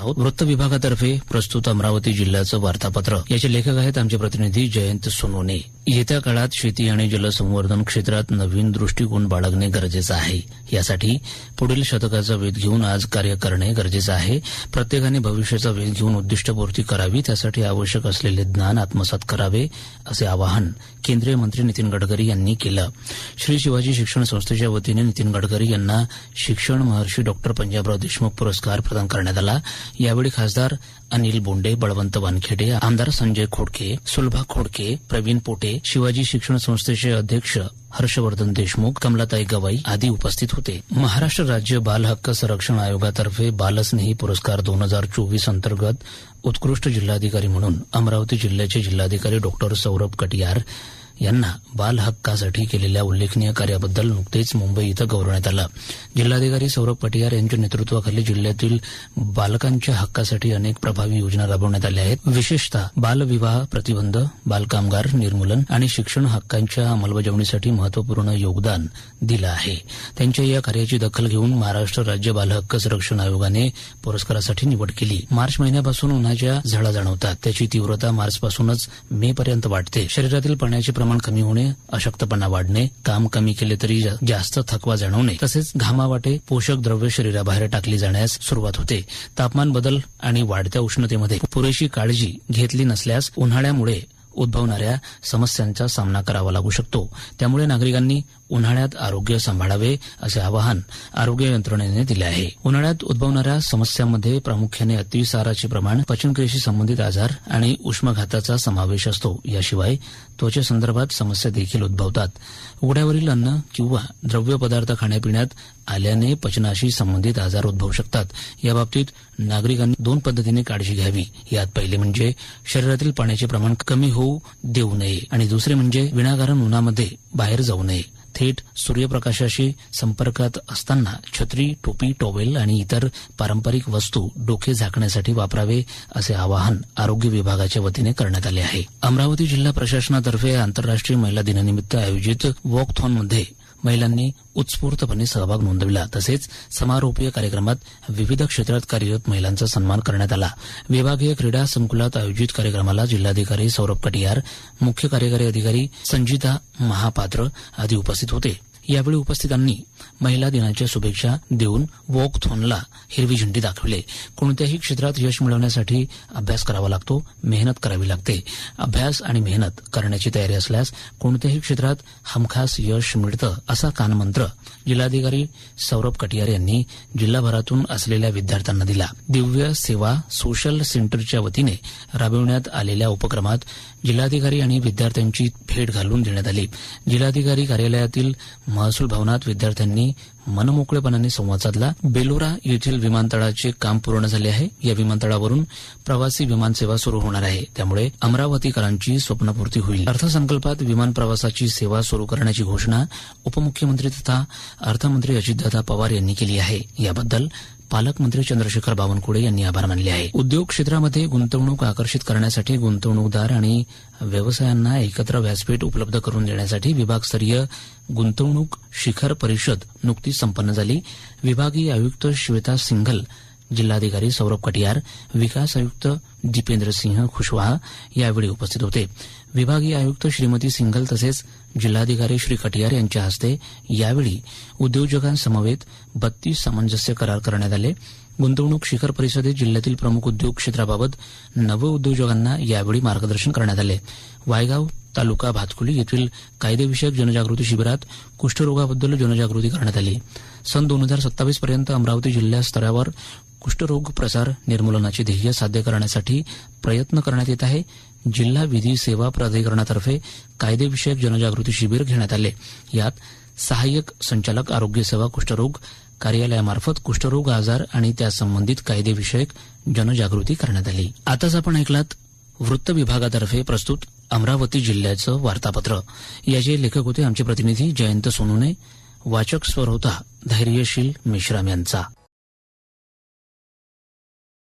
आहोत. वृत्त विभागातर्फे प्रस्तुत अमरावती जिल्ह्याचं वार्तापत्र. याचे लेखक आहेत आमचे प्रतिनिधी जयंत सोनोने. येत्या काळात शेती आणि जलसंवर्धन क्षेत्रात नवीन दृष्टिकोन बाळगणे गरजेचं आहे. यासाठी पुढील शतकाचा वेध घेऊन आज कार्य करणे गरजेचं आहे. प्रत्येकाने भविष्याचा वेध घेऊन उद्दिष्टपूर्ती करावी त्यासाठी आवश्यक असलेले ज्ञान आत्मसात करावे असे आवाहन केंद्रीय मंत्री नितीन गडकरी यांनी केलं. श्री शिवाजी शिक्षण संस्थेच्या वतीने नितीन गडकरी यांना शिक्षण महर्षी डॉक्टर पंजाबराव देशमुख पुरस्कार प्रदान करण्यात आला. यावेळी खासदार अनिल बोंडे बळवंत वानखेडे आमदार संजय खोडके सुलभा खोडके प्रवीण पोटे शिवाजी शिक्षण संस्थेचे अध्यक्ष हर्षवर्धन देशमुख कमलाताई गवाई आदी उपस्थित होते. महाराष्ट्र राज्य बाल हक्क संरक्षण आयोगातर्फे बालस्नेही पुरस्कार दोन हजार चोवीस अंतर्गत उत्कृष्ट जिल्हाधिकारी म्हणून अमरावती जिल्ह्याचे जिल्हाधिकारी डॉक्टर सौरभ कटियार यांना बाल हक्कासाठी केलेल्या उल्लेखनीय कार्याबद्दल नुकतेच मुंबई इथं गौरवण्यात आलं. जिल्हाधिकारी सौरभ पटियार यांच्या नेतृत्वाखाली जिल्ह्यातील बालकांच्या हक्कासाठी अनेक प्रभावी योजना राबवण्यात आल्या आहेत. विशेषतः बालविवाह प्रतिबंध बालकामगार निर्मूलन आणि शिक्षण हक्कांच्या अंमलबजावणीसाठी महत्त्वपूर्ण योगदान दिलं आहे. त्यांच्या या कार्याची दखल घेऊन महाराष्ट्र राज्य बालहक्क संरक्षण आयोगाने पुरस्कारासाठी निवड केली. मार्च महिन्यापासून उन्हाच्या झळा जाणवतात. त्याची तीव्रता मार्चपासूनच मे पर्यंत वाढते. शरीरातील पाण्याचे प्रमाण कमी होणे अशक्तपणा वाढणे काम कमी केले तरी जास्त थकवा जाणवणे तसेच घामावाटे पोषक द्रव्य शरीराबाहेर टाकली जाण्यास सुरुवात होते. तापमान बदल आणि वाढत्या उष्णतेमध्ये पुरेशी काळजी घेतली नसल्यास उन्हाळ्यामुळे उद्भवणाऱ्या समस्यांचा सामना करावा लागू शकतो. त्यामुळे नागरिकांनी उन्हाळ्यात आरोग्य सांभाळावे असे आवाहन आरोग्य यंत्रणेने दिले आहे. उन्हाळ्यात उद्भवणाऱ्या समस्यांमध्ये प्रामुख्याने अतिसाराचे प्रमाण पचनक्रियेशी संबंधित आजार आणि उष्माघाताचा समावेश असतो. याशिवाय त्वचेसंदर्भात समस्या देखील उद्भवतात. उघड्यावरील अन्न किंवा द्रव्य पदार्थ खाण्यापिण्यात आल्याने पचनाशी संबंधित आजार उद्भवू शकतात. याबाबतीत नागरिकांनी दोन पद्धतीने काळजी घ्यावी. यात पहिले म्हणजे शरीरातील पाण्याचे प्रमाण कमी होऊ देऊ नये आणि दुसरे म्हणजे विनाकारण उन्हामध्ये बाहेर जाऊ नये. थेट सूर्यप्रकाशाशी संपर्कात असताना छत्री टोपी टॉवेल आणि इतर पारंपरिक वस्तू डोके झाकण्यासाठी वापरावे असे आवाहन आरोग्य विभागाच्या वतीने करण्यात आले आहे. अमरावती जिल्हा प्रशासनातर्फे आंतरराष्ट्रीय महिला दिनानिमित्त आयोजित वॉकथॉनमध्ये महिलांनी उत्स्फूर्तपणे सहभाग नोंदविला. तसेच समारोपीय कार्यक्रमात विविध क्षेत्रात कार्यरत महिलांचा सन्मान करण्यात आला. विभागीय क्रीडा संकुलात आयोजित कार्यक्रमाला जिल्हाधिकारी सौरभ कटियार मुख्य कार्यकारी अधिकारी संजिता महापात्र आदी उपस्थित होते. यावेळी उपस्थितांनी महिला दिनाच्या शुभेच्छा देऊन वॉकथॉनला हिरवी झेंडी दाखविले. कोणत्याही क्षेत्रात यश मिळवण्यासाठी अभ्यास करावा लागतो मेहनत करावी लागते. अभ्यास आणि मेहनत करण्याची तयारी असल्यास कोणत्याही क्षेत्रात हमखास यश मिळतं असा कानमंत्र जिल्हाधिकारी सौरभ कटियार यांनी जिल्हाभरातून असलेल्या विद्यार्थ्यांना दिला. दिव्य सेवा सोशल सेंटरच्या वतीने राबविण्यात आलेल्या उपक्रमात जिल्हाधिकारी आणि विद्यार्थ्यांची भेट घालून देण्यात आली. जिल्हाधिकारी कार्यालयातील महसूल भवनात विद्यार्थ्यांनी मनमोकळेपणाने संवाद साधला. बेलोरा येथील विमानतळाचे काम पूर्ण झाले आहे. या विमानतळावरून प्रवासी विमानसेवा सुरू होणार आहे. त्यामुळे अमरावतीकरांची स्वप्नपूर्ती होईल. अर्थसंकल्पात विमान प्रवासाची सेवा सुरू करण्याची घोषणा उपमुख्यमंत्री तथा अर्थमंत्री अजितदादा पवार यांनी केली आहे. याबद्दल पालकमंत्री चंद्रशेखर बावनकुळे यांनी आभार मानले आहे उद्योग क्षेत्रामध्ये गुंतवणूक आकर्षित करण्यासाठी गुंतवणूकदार आणि व्यवसायांना एकत्र व्यासपीठ उपलब्ध करून देण्यासाठी विभागस्तरीय गुंतवणूक शिखर परिषद नुकतीच संपन्न झाली. विभागीय आयुक्त श्वेता सिंघल जिल्हाधिकारी सौरभ कटियार विकास आयुक्त जितेंद्र सिंह खुशवाहा यावेळी उपस्थित होते. विभागीय आयुक्त श्रीमती सिंघल तसेच जिल्हाधिकारी श्री कटियार यांच्या हस्ते यावेळी उद्योजकांसमवेत बत्तीस सामंजस्य करार करण्यात आले. गुंतवणूक शिखर परिषदेत जिल्ह्यातील प्रमुख उद्योग क्षेत्राबाबत नव उद्योजकांना यावेळी मार्गदर्शन करण्यात आले. वायगाव तालुका भातकुली येथील कायदेविषयक जनजागृती शिबिरात कुष्ठरोगाबद्दल जनजागृती करण्यात आली. सन दोन हजार सत्तावीस पर्यंत अमरावती जिल्हा स्तरावर कुष्ठरोग प्रसार निर्मूलनाचे ध्येय साध्य करण्यासाठी प्रयत्न करण्यात येत आहे. जिल्हा विधी सेवा प्राधिकरणातर्फे कायदेविषयक जनजागृती शिबिर घेण्यात आले. यात सहाय्यक संचालक आरोग्य सेवा कुष्ठरोग कार्यालयामार्फत कुष्ठरोग आजार आणि त्यासंबंधित कायदेविषयक जनजागृती करण्यात आली. आताच आपण ऐकलात वृत्त विभागातर्फे प्रस्तुत अमरावती जिल्ह्याचं वार्तापत्र. याचे लेखक होते आमचे प्रतिनिधी जयंत सोनूने. वाचक स्वर होता धैर्यशील मेश्राम यांचा.